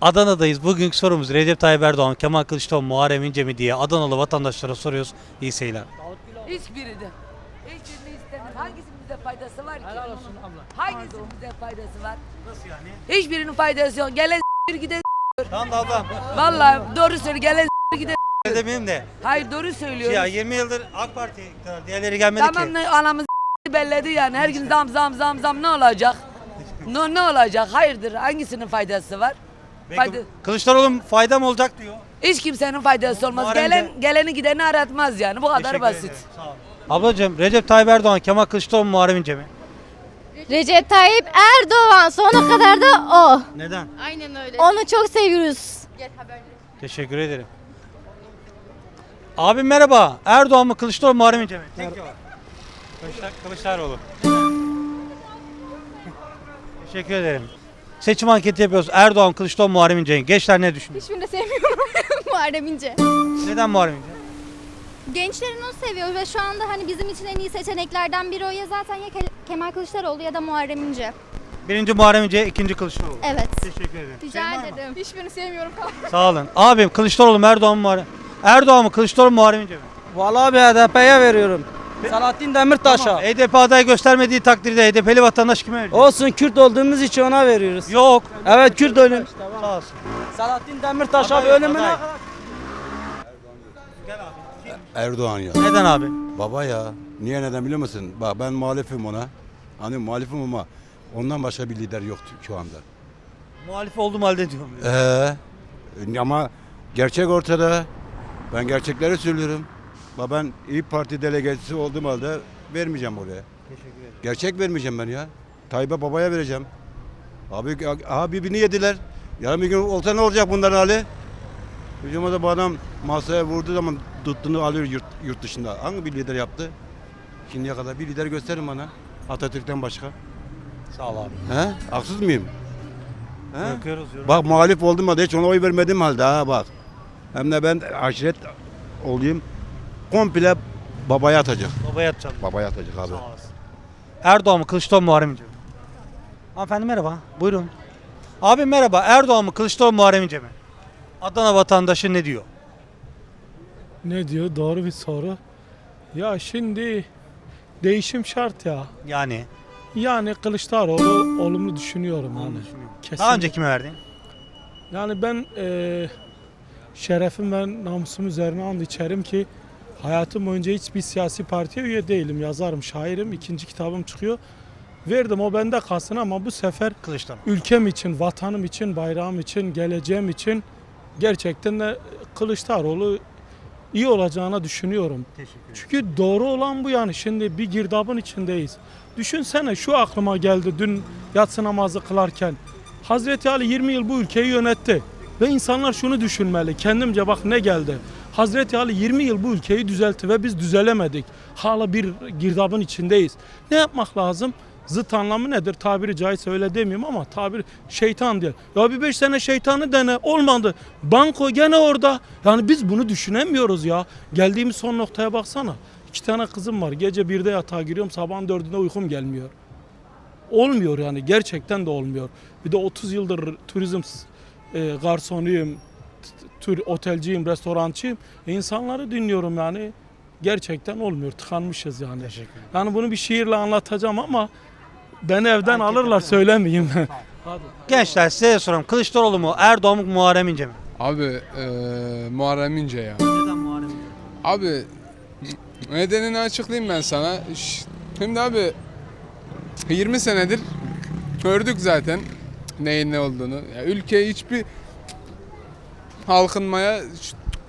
Adana'dayız. Bugünkü sorumuz Recep Tayyip Erdoğan, Kemal Kılıçdaroğlu, Muharrem İnce mi diye Adanalı vatandaşlara soruyoruz. İyi seyirler. Hiçbiri de. Hiçbirini istemem. Hangisinin bize faydası var ki? Helal olsun abla. Hangisinin bize faydası var? Nasıl yani? Hiçbirinin faydası yok. Gelen s**tir gide Tamam da ablam. Vallahi doğru söylüyor. Gelen s**tir gide Ne demeyeyim de. Hayır doğru Ya söylüyoruz. 20 yıldır AK Parti iktidar, diğerleri gelmedi Tamam ki. ne anamız s**tir belledi yani. Her gün zam zam zam zam ne olacak? Ne, ne olacak? Hayırdır? Hangisinin faydası var? Fayda- Kılıçdaroğlu fayda mı olacak diyor. Hiç kimsenin faydası olmaz. Muharrem Gelen geleni gideni aratmaz yani. Bu kadar Teşekkür basit. ederim, sağ olun. Ablacığım Recep Tayyip Erdoğan, Kemal Kılıçdaroğlu, mu, Muharrem İnce mi? Recep Tayyip Erdoğan sonuna kadar da o. Neden? Aynen öyle. Onu çok seviyoruz. Teşekkür ederim. Abim merhaba. Erdoğan mı Kılıçdaroğlu mu Muharrem İnce mi? Tek cevap. Kılıçdar- Kılıçdaroğlu. Teşekkür ederim. Seçim anketi yapıyoruz. Erdoğan, Kılıçdaroğlu, mu, Muharrem İnce. mi? Gençler ne düşünüyor? Hiçbirini de sevmiyorum Muharrem İnce. Neden Muharrem İnce? Gençlerin onu seviyor ve şu anda hani bizim için en iyi seçeneklerden biri o ya zaten ya Ke- Kemal Kılıçdaroğlu ya da Muharrem İnce. Birinci Muharrem İnce, ikinci Kılıçdaroğlu. Evet. Teşekkür ederim. Rica Senin var mı? ederim. Hiçbirini sevmiyorum. Sağ olun. Abim Kılıçdaroğlu mu Erdoğan mı Muharrem? Erdoğan mı Kılıçdaroğlu mu Muharrem İnce mi? Vallahi bir HDP'ye veriyorum. Selahattin Demirtaş'a. HDP aday göstermediği takdirde HDP'li vatandaş kime verecek? Olsun Kürt olduğumuz için ona veriyoruz. Yok. Evet Kürt ölüm. Sağ olsun. Selahattin Demirtaş'a Aday ölümüne aday. kadar. Erdoğan ya. Neden abi? Baba ya. Niye neden biliyor musun? Bak ben muhalifim ona. Hani muhalifim ama ondan başka bir lider yok şu anda. Muhalif oldum halde diyorum. Ee, ama gerçek ortada. Ben gerçekleri söylüyorum. Ben İyi Parti delegesi olduğum halde vermeyeceğim oraya. Teşekkür ederim. Gerçek vermeyeceğim ben ya. Tayyip'e babaya vereceğim. Abi, aha birbirini yediler. Yarın bir gün olsa ne olacak bunların hali? Hücumada bu adam masaya vurduğu zaman tuttuğunu alıyor yurt, yurt dışında. Hangi bir lider yaptı? Şimdiye kadar bir lider gösterin bana. Atatürk'ten başka. Sağ ol abi. He? Haksız mıyım? He? Bakıyoruz yorum. Bak muhalif oldum halde hiç ona oy vermedim halde ha bak. Hem de ben aşiret olayım. Komple babaya atacak. Babaya atacağım. Babaya atacak abi. Sağ olasın. Erdoğan mı Kılıçdaroğlu mu Muharrem İnce mi? Hanımefendi merhaba. Buyurun. Abi merhaba. Erdoğan mı Kılıçdaroğlu mu Muharrem İnce mi? Adana vatandaşı ne diyor? Ne diyor? Doğru bir soru. Ya şimdi değişim şart ya. Yani. Yani Kılıçdaroğlu olumlu düşünüyorum yani. Kesin. Daha önce kime verdin? Yani ben eee şerefim ve namusum üzerine and içerim ki hayatım boyunca hiçbir siyasi partiye üye değilim. Yazarım, şairim. ikinci kitabım çıkıyor. Verdim o bende kalsın ama bu sefer Kılıçdaroğlu. ülkem için, vatanım için, bayrağım için, geleceğim için gerçekten de Kılıçdaroğlu iyi olacağını düşünüyorum. Çünkü doğru olan bu yani. Şimdi bir girdabın içindeyiz. Düşünsene şu aklıma geldi dün yatsı namazı kılarken. Hazreti Ali 20 yıl bu ülkeyi yönetti. Ve insanlar şunu düşünmeli. Kendimce bak ne geldi. Hazreti Ali 20 yıl bu ülkeyi düzeltti ve biz düzelemedik. Hala bir girdabın içindeyiz. Ne yapmak lazım? Zıt anlamı nedir? Tabiri caizse öyle demeyeyim ama tabir şeytan diye. Ya bir beş sene şeytanı dene olmadı. Banko gene orada. Yani biz bunu düşünemiyoruz ya. Geldiğimiz son noktaya baksana. İki tane kızım var. Gece birde yatağa giriyorum. Sabahın dördünde uykum gelmiyor. Olmuyor yani. Gerçekten de olmuyor. Bir de 30 yıldır turizm e, garsonuyum. Tür, otelciyim, restorancıyım. E, insanları dinliyorum yani. Gerçekten olmuyor. Tıkanmışız yani. Yani bunu bir şiirle anlatacağım ama beni evden alırlar söylemeyeyim. Hadi. Gençler size soralım. Kılıçdaroğlu mu Erdoğan mı Muharrem İnce mi? Abi eee Muharrem İnce ya. Neden Muharrem İnce? Abi nedenini açıklayayım ben sana. Şimdi abi 20 senedir gördük zaten neyin ne olduğunu. Ya ülke hiçbir halkınmaya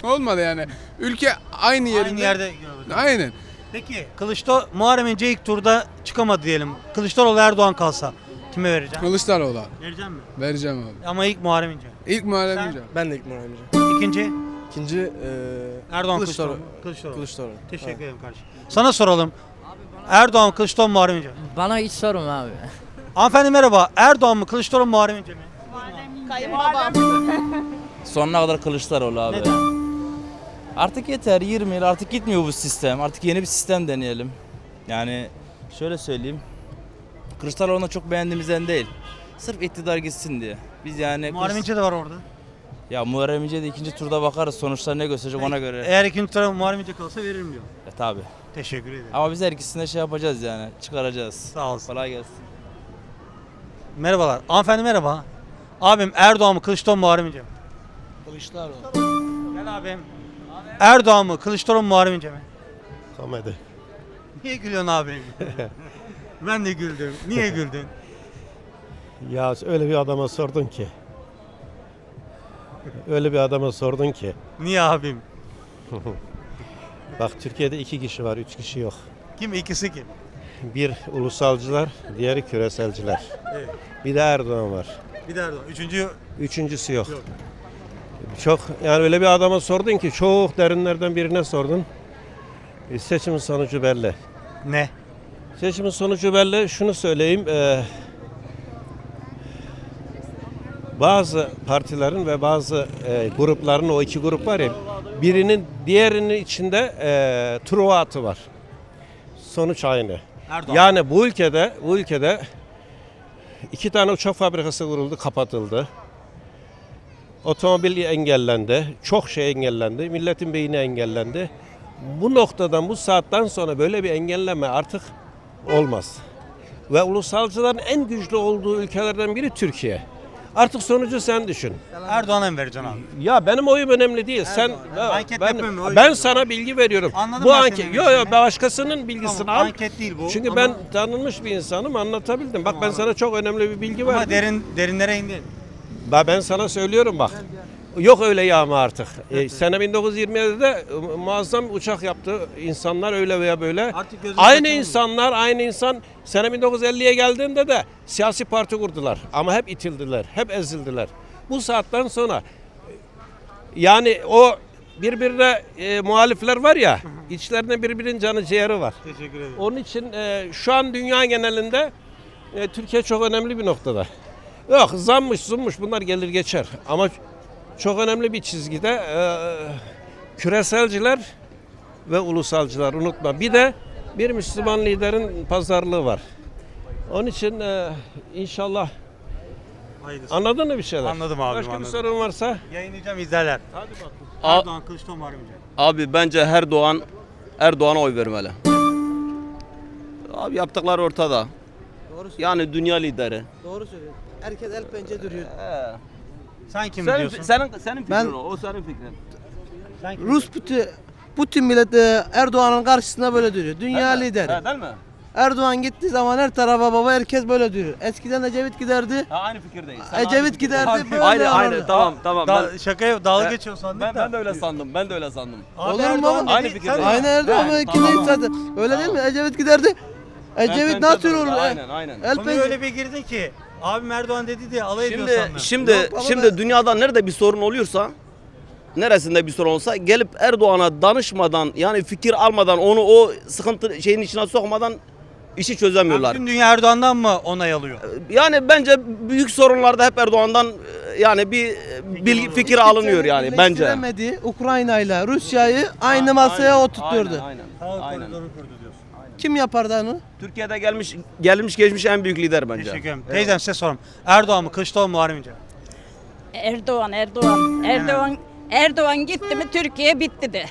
olmadı yani. Ülke aynı yerinde. Aynı yerde. Aynen. Peki Kılıçdaroğlu Muharrem İnce ilk turda çıkamadı diyelim. Kılıçdaroğlu Erdoğan kalsa kime vereceksin? Kılıçdaroğlu abi. Vereceğim mi? Vereceğim abi. Ama ilk Muharrem İnce. İlk Muharrem Sen? İnce. Ben de ilk Muharrem İnce. İkinci İkinci eee Erdoğan Kılıçdaroğlu. Kılıçdaroğlu. Kılıçdaroğlu. Kılıçdaroğlu. Teşekkür ederim kardeşim. Sana soralım. Erdoğan mı Kılıçdaroğlu mu Muharrem İnce? Bana hiç sorma abi. Hanımefendi merhaba. Erdoğan mı Kılıçdaroğlu mu Muharrem İnce mi? Sonuna kadar Kılıçdaroğlu abi. Neden? Artık yeter 20 yıl artık gitmiyor bu sistem. Artık yeni bir sistem deneyelim. Yani şöyle söyleyeyim. Kılıçdaroğlu'nu çok beğendiğimizden değil. Sırf iktidar gitsin diye. Biz yani Muharrem İnce de var orada. ya Muharrem İnce de ikinci turda bakarız sonuçlar ne gösterecek ona göre. Eğer ikinci tura Muharrem İnce kalırsa veririm diyor. E, tabi. Teşekkür ederim. Ama biz her ikisini de şey yapacağız yani çıkaracağız. Sağ olsun. Kolay gelsin. Merhabalar. Hanımefendi merhaba. Abim Erdoğan mı Kılıçdaroğlu mu Muharrem İnce mi? Kılıçdaroğlu. Gel abim. Erdoğan mı Kılıçdaroğlu mu Muharrem İnce mi? Komedi. Niye gülüyorsun abim? ben de güldüm. Niye güldün? Ya öyle bir adama sordun ki. Öyle bir adama sordun ki. Niye abim? Bak Türkiye'de iki kişi var, üç kişi yok. Kim ikisi kim? Bir ulusalcılar, diğeri küreselciler. Evet. Bir de Erdoğan var. Bir de Erdoğan. Üçüncü Üçüncüsü yok. Yok. Çok yani öyle bir adama sordun ki çok derinlerden birine sordun. E, seçimin sonucu belli. ne? Seçimin sonucu belli. Şunu söyleyeyim. e, bazı partilerin ve bazı e, grupların o iki grup var ya birinin diğerinin içinde e, truva atı var. Sonuç aynı. Erdoğan. Yani bu ülkede bu ülkede iki tane uçak fabrikası kuruldu, kapatıldı. Otomobil engellendi, çok şey engellendi, milletin beyni engellendi. Bu noktadan, bu saatten sonra böyle bir engelleme artık olmaz. Ve ulusalcıların en güçlü olduğu ülkelerden biri Türkiye. Artık sonucu sen düşün. Erdoğan'a mı vereceksin abi? Ya benim oyum önemli değil. Sen Erdoğan. Anket ben, yapıyorum, oy ben sana bilgi veriyorum. Anladım bu ben anket senin yo yo bilgini. başkasının bilgisini Tamam, al. anket değil bu. Çünkü Ama- ben tanınmış bir insanım anlatabildim. Bak ben sana çok önemli bir bilgi Ama verdim. derin derinlere indin. Ben, ben sana söylüyorum bak. Yok öyle yağma artık. E, sene 1927'de e, muazzam uçak yaptı insanlar öyle veya böyle. Aynı insanlar, aynı insan sene 1950'ye geldiğinde de siyasi parti kurdular. Ama hep itildiler, hep ezildiler. Bu saatten sonra e, yani o birbirine e, muhalifler var ya, içlerinde birbirinin canı ciğeri var. Teşekkür ederim. Onun için e, şu an dünya genelinde e, Türkiye çok önemli bir noktada. Yok zammış zummuş bunlar gelir geçer. Ama çok önemli bir çizgide e, küreselciler ve ulusalcılar unutma. Bir de bir Müslüman liderin pazarlığı var. Onun için e, inşallah Hayırlısı. anladın mı bir şeyler? Anladım abi, Başka anladım. bir sorun varsa? Yayınlayacağım izlerler. Hadi bakalım. Erdoğan Kılıçdaroğlu İnce. Abi bence Erdoğan Erdoğan'a oy vermeli. Abi yaptıkları ortada. Doğru söylüyor. Yani dünya lideri. Doğru söylüyor. Herkes el pençe duruyor. Sen kim Senin, diyorsun? senin, senin fikrin Ben- o, o senin fikrin. Sen kim Rus Putin, Putin milleti Erdoğan'ın karşısında böyle duruyor. Dünya lideri. He, değil mi? Erdoğan gittiği zaman her tarafa baba herkes böyle duruyor. Eskiden Ecevit giderdi. Ha, aynı fikirdeyiz. Sen aynı Ecevit fikirdeyiz. giderdi böyle. Aynen yapardı. aynen tamam tamam. Da, Ben, şaka yap, dalga Ben- geçiyor sandık ben, da. ben de öyle sandım. Ben de öyle sandım. Abi Olur mu Erdoğan dedi, Aynı sen- fikirdeyiz. Aynı Erdoğan He, ikili tamam. zaten. Öyle değil mi? Ecevit giderdi. Ecevit Ben- nasıl ben- olur? Aynen aynen. El Konuya pençe. öyle bir girdin ki. Abim Erdoğan dedi diye alay ediyor Şimdi sandım. şimdi Yok şimdi ben- dünyada nerede bir sorun oluyorsa neresinde bir sorun olsa gelip Erdoğan'a danışmadan yani fikir almadan onu o sıkıntı şeyin içine sokmadan işi çözemiyorlar. Bütün dünya Erdoğan'dan mı onay alıyor? Yani bence büyük sorunlarda hep Erdoğan'dan e, yani bir e, bilgi fikir alınıyor yani bence. Birleştiremedi Ukrayna ile Rusya'yı aynı masaya Aynen, oturtturdu. Aynen, aynen. Sağ aynen. koridoru kurdu. Kim yapardı onu? Türkiye'de gelmiş gelmiş geçmiş en büyük lider bence. Teşekkür ederim. Teyzem size sorum. Erdoğan mı Kılıçdaroğlu mu Muharrem İnce mi? Erdoğan, Erdoğan. Erdoğan Erdoğan gitti mi Türkiye bitti de.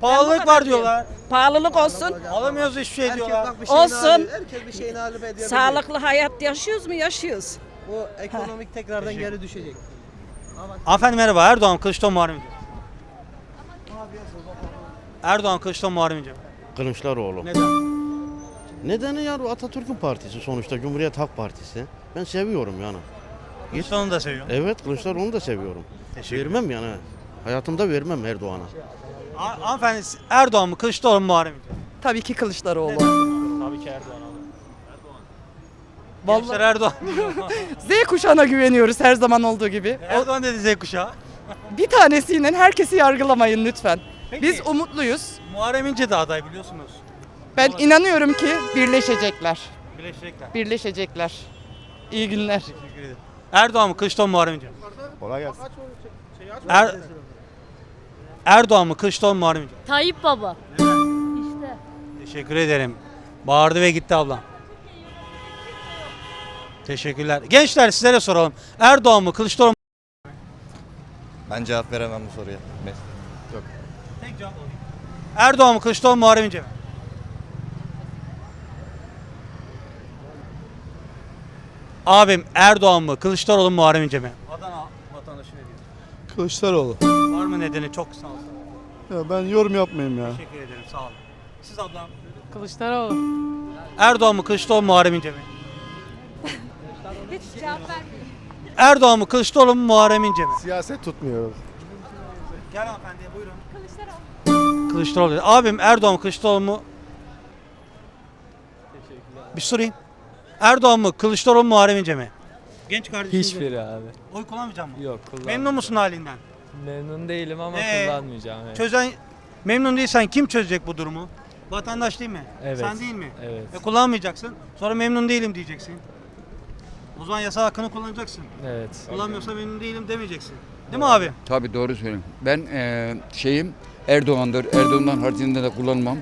Pahalılık var diyorlar. Pahalılık olsun. Alamıyoruz hiçbir şey diyorlar. bir şeyini Olsun. alıyor, Herkes bir şeyini alıp ediyor. Sağlıklı hayat yaşıyoruz mu? Yaşıyoruz. Bu ekonomik tekrardan geri düşecek. Hanımefendi merhaba. Erdoğan mı Kılıçdaroğlu mu Muharrem İnce mi? Erdoğan Kılıçdaroğlu mu Muharrem İnce mi? Kılıçdaroğlu. Neden? Nedeni ya bu Atatürk'ün partisi sonuçta Cumhuriyet Halk Partisi. Ben seviyorum yani. Kılıçdaroğlu'nu da seviyorum. Evet Kılıçdaroğlu'nu da seviyorum. Teşekkür Vermem yani. Hayatımda vermem Erdoğan'a. Ha- Hanımefendi Erdoğan mı Kılıçdaroğlu mu Muharrem İnce? Tabii ki Kılıçdaroğlu. Tabii ki Erdoğan abi. Gençler Erdoğan. Z kuşağına güveniyoruz her zaman olduğu gibi. Erdoğan dedi Z kuşağı. Bir tanesiyle herkesi yargılamayın lütfen. Peki. Biz umutluyuz. Muharrem İnce de aday biliyorsunuz. Ben inanıyorum ki birleşecekler. Birleşecekler. Birleşecekler. İyi günler. Teşekkür ederim. Erdoğan mı Kılıçdaroğlu mu Muharrem İnce mi? Kolay gelsin. Er... Erdoğan mı Kılıçdaroğlu mu Muharrem İnce mi? Tayyip Baba. Teşekkür ederim. Bağırdı ve gitti ablam. Teşekkürler. Gençler sizlere soralım. Erdoğan mı Kılıçdaroğlu mu? Ben cevap veremem bu soruya. Tek cevap alayım. Erdoğan mı Kılıçdaroğlu mu Muharrem İnce mi? Abim Erdoğan mı Kılıçdaroğlu mu Muharrem İnce mi? Adana vatandaşı ne diyor? Kılıçdaroğlu. Var mı nedeni? Çok kısa olsun. Ya ben yorum yapmayayım ya. Teşekkür ederim. Sağ olun. Siz ablam. Kılıçdaroğlu. Erdoğan mı Kılıçdaroğlu mu Muharrem İnce mi? Erdoğan mı Kılıçdaroğlu mu Muharrem İnce mi? Siyaset tutmuyoruz. Gel hanımefendi buyurun. Kılıçdaroğlu. Dedi. Abim Erdoğan mı Kılıçdaroğlu mu? Bir sorayım. Erdoğan mı Kılıçdaroğlu mu Muharrem İnce mi? Genç kardeşim. Hiçbiri abi. Oy kullanmayacak mı? Yok kullan. Memnun musun halinden? Memnun değilim ama Ee, kullanmayacağım. Evet. Çözen memnun değilsen kim çözecek bu durumu? Vatandaş değil mi? Evet. Sen değil mi? Evet. E kullanmayacaksın. Sonra memnun değilim diyeceksin. O zaman yasal hakkını kullanacaksın. Evet. Kullanmıyorsa memnun değilim demeyeceksin. Değil mi abi? Tabii doğru söylüyorum. Ben eee, şeyim Erdoğan'dır. Erdoğan'dan haricinde de kullanmam.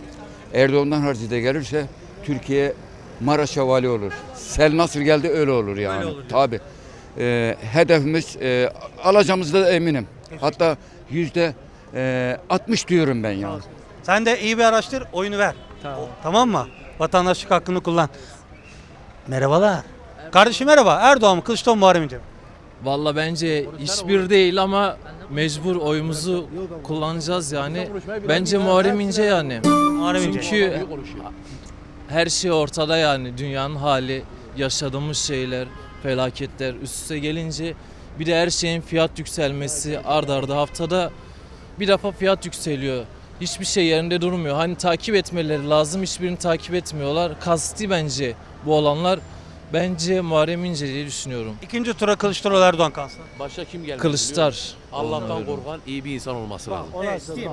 Erdoğan'dan haricinde gelirse Türkiye Maraş'a vali olur. Sel nasıl geldi öyle olur yani. Öyle olur. Tabii. Eee, hedefimiz eee alacağımızda da eminim. Hatta yüzde eee, 60 diyorum ben yani. Sen de iyi bir araştır, oyunu ver. Tamam. Tamam mı? Vatandaşlık hakkını kullan. Merhabalar. Kardeşim merhaba. Erdoğan mı Kılıçdaroğlu mu Muharrem İnce mi? Valla bence hiçbir değil ama mecbur oyumuzu kullanacağız yani. Bence Muharrem İnce yani. Muharrem İnce. Çünkü her şey ortada yani. Dünyanın hali, yaşadığımız şeyler, felaketler üst üste gelince bir de her şeyin fiyat yükselmesi ard arda haftada bir defa fiyat yükseliyor. Hiçbir şey yerinde durmuyor. Hani takip etmeleri lazım. Hiçbirini takip etmiyorlar. Kasti bence bu olanlar. Bence Muharrem İnce diye düşünüyorum. İkinci tura Kılıçdaroğlu Erdoğan kalsın. Başka kim gelmez? Kılıçlar. Allah'tan korkan iyi bir insan olması lazım. Evet, kim?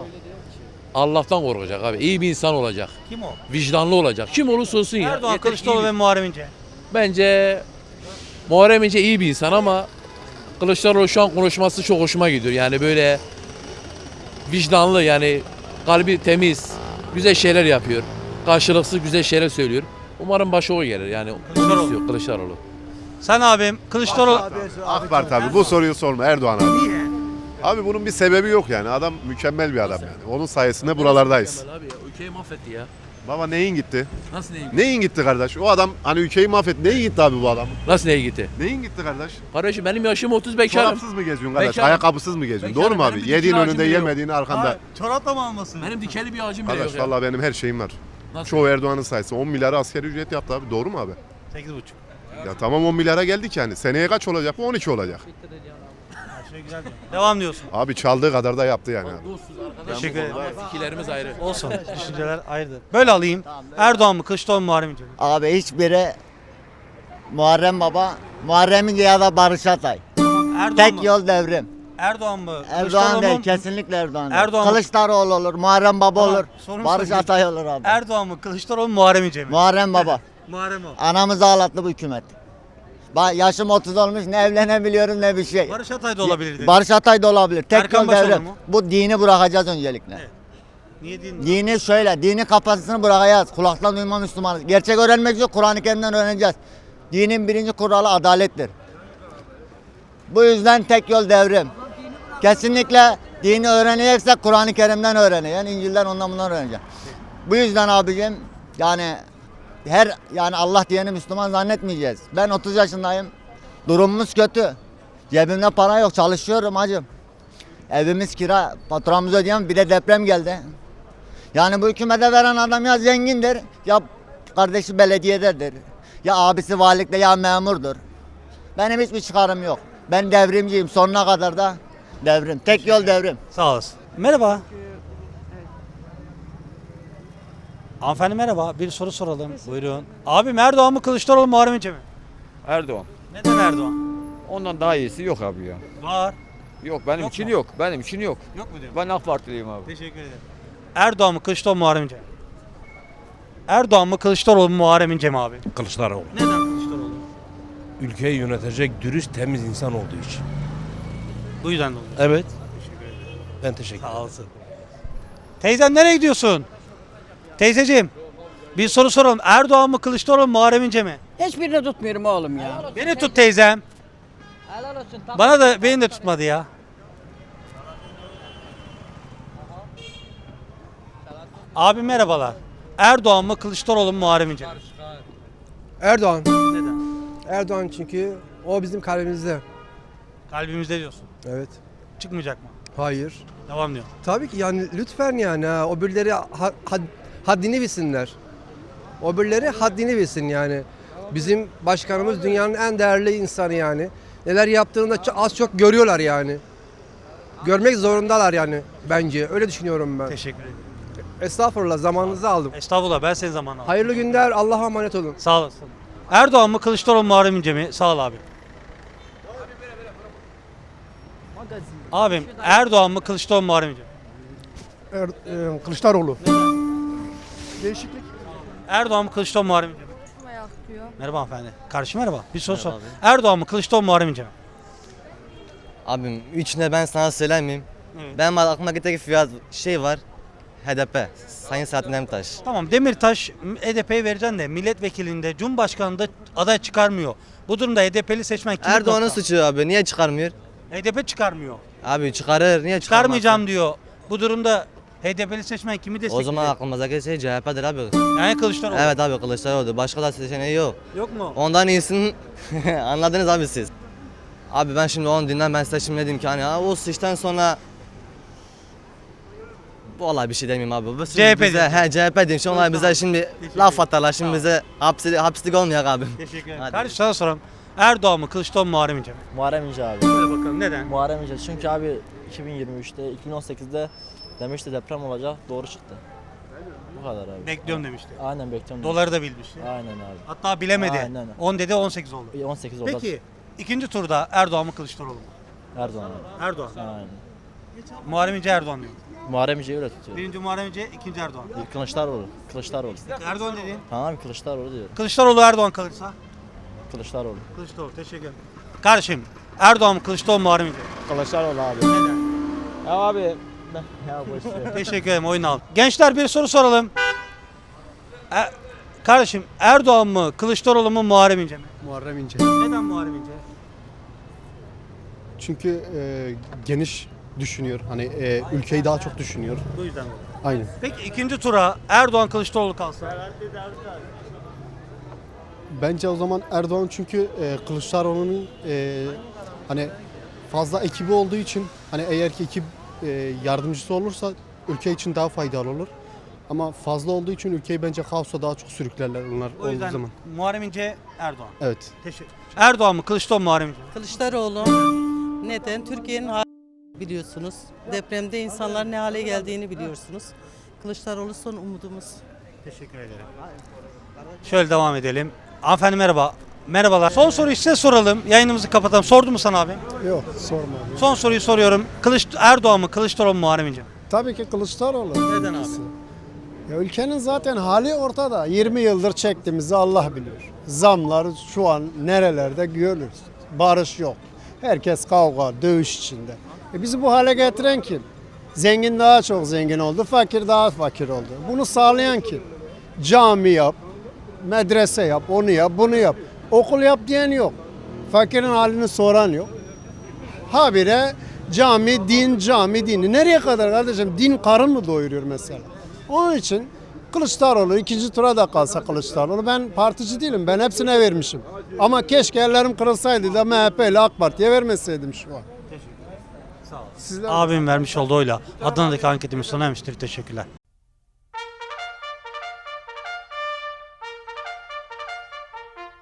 Allah'tan korkacak abi. İyi bir insan olacak. Kim o? Vicdanlı olacak. Kim olursa olsun ya. Erdoğan, Yeter ki Kılıçdaroğlu iyi ve bir- Muharrem İnce. Bence Muharrem İnce iyi bir insan ama Kılıçdaroğlu şu an konuşması çok hoşuma gidiyor. Yani böyle vicdanlı yani kalbi temiz, güzel şeyler yapıyor. Karşılıksız güzel şeyler söylüyor. Umarım başı o gelir yani. Kılıçdaroğlu. Kılıçdaroğlu. Sen abim Kılıçdaroğlu... AK Parti abi bu soruyu sorma Erdoğan abi. Abi bunun bir sebebi yok yani. Adam mükemmel bir adam yani. Onun sayesinde buralardayız. Abi ya, ülkeyi mahvetti ya. Baba neyin gitti? Nasıl neye gitti? Neyin gitti kardeş? O adam hani ülkeyi mahvetti. Neyin gitti abi bu adam? Nasıl neye gitti? Neyin gitti kardeş? Kardeşim benim yaşım 30 bekarım. Çorapsız mı geziyorsun kardeş? Bekarım. Ayakkabısız mı geziyorsun? Bekarım. Doğru mu abi? Yediğin önünde yemediğin arkanda. Çorapla mı almasın? Benim dikeli bir ağacım bile Kardeş yok ya. vallahi benim her şeyim var. Nasıl? Çoğu Erdoğan'ın sayısı 10 milyara askeri ücret yaptı abi. Doğru mu abi? 8,5. Ya tamam 10 milyara geldik yani. Seneye kaç olacak bu? 12 olacak. Şey. Devam diyorsun. Abi çaldığı kadar da yaptı yani. abi. Teşekkür ederim. Fikirlerimiz ayrı. Olsun. Düşünceler ayrıdır. Böyle alayım. Erdoğan mı Kılıçdaroğlu mu Muharrem İnce mi? Abi hiçbiri Muharrem Baba, Muharrem İnce ya da Barış Atay. Erdoğan Tek mı? yol devrim. Erdoğan mı? Kılıçdaroğlu Erdoğan değil, mu? kesinlikle Erdoğan değil. Erdoğan mı? Kılıçdaroğlu olur, Muharrem Baba Tamam, olur, sorumu Barış sorayım. Atay olur abi. Erdoğan mı Kılıçdaroğlu mu Muharrem İnce mi? Muharrem Baba. Muharrem o. Anamızı ağlattı bu hükümet. Ba- yaşım 30 olmuş ne evlenebiliyorum ne bir şey. Barış Atay da olabilirdi. Barış Atay da olabilir. Tek Erkan yol Başoğlu devrim. mu? Bu dini bırakacağız öncelikle. Evet. Niye din? Dini şöyle, dini kapasitesini bırakacağız. Kulaktan duyma Müslümanız. Gerçek öğrenmek için Kur'an-ı Kerim'den öğreneceğiz. Dinin birinci kuralı adalettir. Bu yüzden tek yol devrim. Kesinlikle dini öğreneceksek Kur'an-ı Kerim'den öğreneceksin. İncil'den ondan bundan öğreneceksin. Bu yüzden abicim yani her yani Allah diyeni Müslüman zannetmeyeceğiz. Ben 30 yaşındayım. Durumumuz kötü. Cebimde para yok. Çalışıyorum hacım. Evimiz kira, faturamızı ödeyemem. Bir de deprem geldi. Yani bu hükümete veren adam ya zengindir ya kardeşi belediyededir. Ya abisi valilikte ya memurdur. Benim hiçbir çıkarım yok. Ben devrimciyim sonuna kadar da devrim. Tek yol devrim. Sağ olasın. Merhaba. Hanımefendi merhaba. Bir soru soralım. Buyurun. Abi Erdoğan mı Kılıçdaroğlu mu Muharrem İnce mi? Erdoğan. Neden Erdoğan? Ondan daha iyisi yok abi ya. Var. Yok benim Yok için mu? yok. Benim için yok. Yok mu diyorum? Ben AK Partiliyim abi. Teşekkür ederim. Erdoğan mı Kılıçdaroğlu mu Muharrem İnce mi? Erdoğan mı Kılıçdaroğlu mu Muharrem İnce mi abi? Kılıçdaroğlu. Neden Kılıçdaroğlu? Ülkeyi yönetecek dürüst temiz insan olduğu için. Bu yüzden dolayı. Evet. Ben teşekkür Sağ olasın. Teyzem nereye gidiyorsun? Teyzeciğim bir soru soralım. Erdoğan mı Kılıçdaroğlu mu Muharrem İnce mi? Hiçbirini tutmuyorum oğlum ya. Beni tut teyzem. Helal olsun. Bana da beni de tutmadı ya. Abi merhabalar. Erdoğan mı Kılıçdaroğlu mu Muharrem İnce mi? Erdoğan. Neden? Erdoğan çünkü o bizim kalbimizde. Kalbimizde diyorsun. Evet. Çıkmayacak mı? Hayır. Devam diyor. Tabii ki yani lütfen yani ha, o birileri ha- had- haddini bilsinler. O birileri haddini bilsin yani. Bizim başkanımız dünyanın en değerli insanı yani. Neler yaptığını da ço- az çok görüyorlar yani. Görmek zorundalar yani bence. Öyle düşünüyorum ben. Teşekkür ederim. Estağfurullah zamanınızı aldım. Estağfurullah ben senin zamanını aldım. Hayırlı günler. Allah'a emanet olun. Sağ olasın. Erdoğan mı Kılıçdaroğlu mu Muharrem İnce mi? Sağ ol abi. Abim Erdoğan mı Kılıçdaroğlu mu Muharrem İnce mi? Er, Kılıçdaroğlu. Değişiklik. Erdoğan mı Kılıçdaroğlu mu Muharrem İnce mi? Merhaba hanımefendi. Karşı merhaba. Bir soru sor. Erdoğan mı Kılıçdaroğlu mu Muharrem İnce mi? Abim üçüne ben sana söylemeyeyim. Evet. Benim aklımda tek fiyat şey var. HDP. Sayın Selahattin Demirtaş. Tamam Demirtaş HDP'ye vereceksin de milletvekilinde Cumhurbaşkanı'nda aday çıkarmıyor. Bu durumda HDP'li seçmen kimi Erdoğan'ın suçu abi. Niye çıkarmıyor? HDP çıkarmıyor. Abi çıkarır. Niye? Çıkarmayacağım diyor. Bu durumda HDP'li seçmen kimi destekliyor? O zaman aklımızdaki şey CHP'dir abi. Yani Kılıçdaroğlu. Evet abi Kılıçdaroğlu. Başka da seçeneği yok. Yok mu? Ondan iyisini anladınız abi siz. Abi ben şimdi onu dinlen ben size şimdi dedim ki hani ha, o sıçtan sonra olay bir şey demeyeyim abi. Bu CHP bize, he CHP diyeyim. Şu olay bize şimdi laf atarlar şimdi bize hapsi, hapslik olmayak abi. Teşekkür ederim. Hadi. Kardeş sana soralım. Erdoğan mı Kılıçdaroğlu mu Muharrem İnce mi? Muharrem İnce abi. Söyle bakalım neden? Muharrem İnce çünkü abi 2023'te 2018'de demişti deprem olacak doğru çıktı. Bu kadar abi. Bekliyorum demişti. Aynen bekliyorum. Doları da bilmişti. Aynen abi. Hatta bilemedi. Aynen. 10 dedi 18 oldu. 18 oldu. Peki ikinci turda Erdoğan mı Kılıçdaroğlu mu? Erdoğan abi. Erdoğan. Aynen. Muharrem İnce Erdoğan diyor. Muharrem İnce'yi öyle tutuyor. Birinci Muharrem İnce, ikinci Erdoğan. Kılıçdaroğlu. Kılıçdaroğlu. Erdoğan dedin. Tamam Kılıçdaroğlu diyor. Kılıçdaroğlu Erdoğan kalırsa? Kılıçdaroğlu. Kılıçdaroğlu teşekkür ederim. Kardeşim Erdoğan mı Kılıçdaroğlu mu Muharrem İnce? mi? Kılıçdaroğlu abi. Neden? Ya abi. Ya boş ver. Teşekkür ederim oyun al. Gençler bir soru soralım. E, kardeşim Erdoğan mı Kılıçdaroğlu mu Muharrem İnce mi? Muharrem İnce. Neden Muharrem İnce? Çünkü geniş düşünüyor. Hani ülkeyi daha çok düşünüyor. Bu yüzden. Aynen. Peki ikinci tura Erdoğan Kılıçdaroğlu kalsa? Bence o zaman Erdoğan çünkü e, Kılıçdaroğlu'nun e, hani fazla ekibi olduğu için hani eğer ki ekip e, yardımcısı olursa ülke için daha faydalı olur. Ama fazla olduğu için ülkeyi bence kaosa daha çok sürüklerler onlar O olduğu yüzden zaman. Muharrem İnce Erdoğan. Evet. Teşekkür. Erdoğan mı Kılıçdaroğlu mu Muharrem İnce? Kılıçdaroğlu. Neden? Türkiye'nin hali biliyorsunuz. Depremde insanlar ne hale geldiğini biliyorsunuz. Kılıçdaroğlu son umudumuz. Teşekkür ederim. Şöyle devam edelim. Hanımefendi merhaba. Merhabalar. Son soruyu size soralım. Yayınımızı kapatalım. Sordu mu sana abi? Yok sorma. Son soruyu soruyorum. Kılıç Erdoğan mı Kılıçdaroğlu mu Muharrem İnce mi? Tabii ki Kılıçdaroğlu. Neden abi? Ya ülkenin zaten hali ortada. 20 yıldır çektiğimizi Allah biliyor. Zamlar şu an nerelerde görürüz. Barış yok. Herkes kavga, dövüş içinde. E bizi bu hale getiren kim? Zengin daha çok zengin oldu, fakir daha fakir oldu. Bunu sağlayan kim? Cami yap, medrese yap, onu yap, bunu yap. Okul yap diyen yok. Fakirin halini soran yok. Habire cami, din, cami, dini. Nereye kadar kardeşim? Din karın mı doyuruyor mesela? Onun için Kılıçdaroğlu ikinci tura da kalsa Kılıçdaroğlu. Ben partici değilim. Ben hepsine vermişim. Ama keşke ellerim kırılsaydı da MHP ile AK Parti'ye vermeseydim şu an. Sizler Abim vermiş olduğu oyla Adana'daki anketimiz sona ermiştir. Teşekkürler.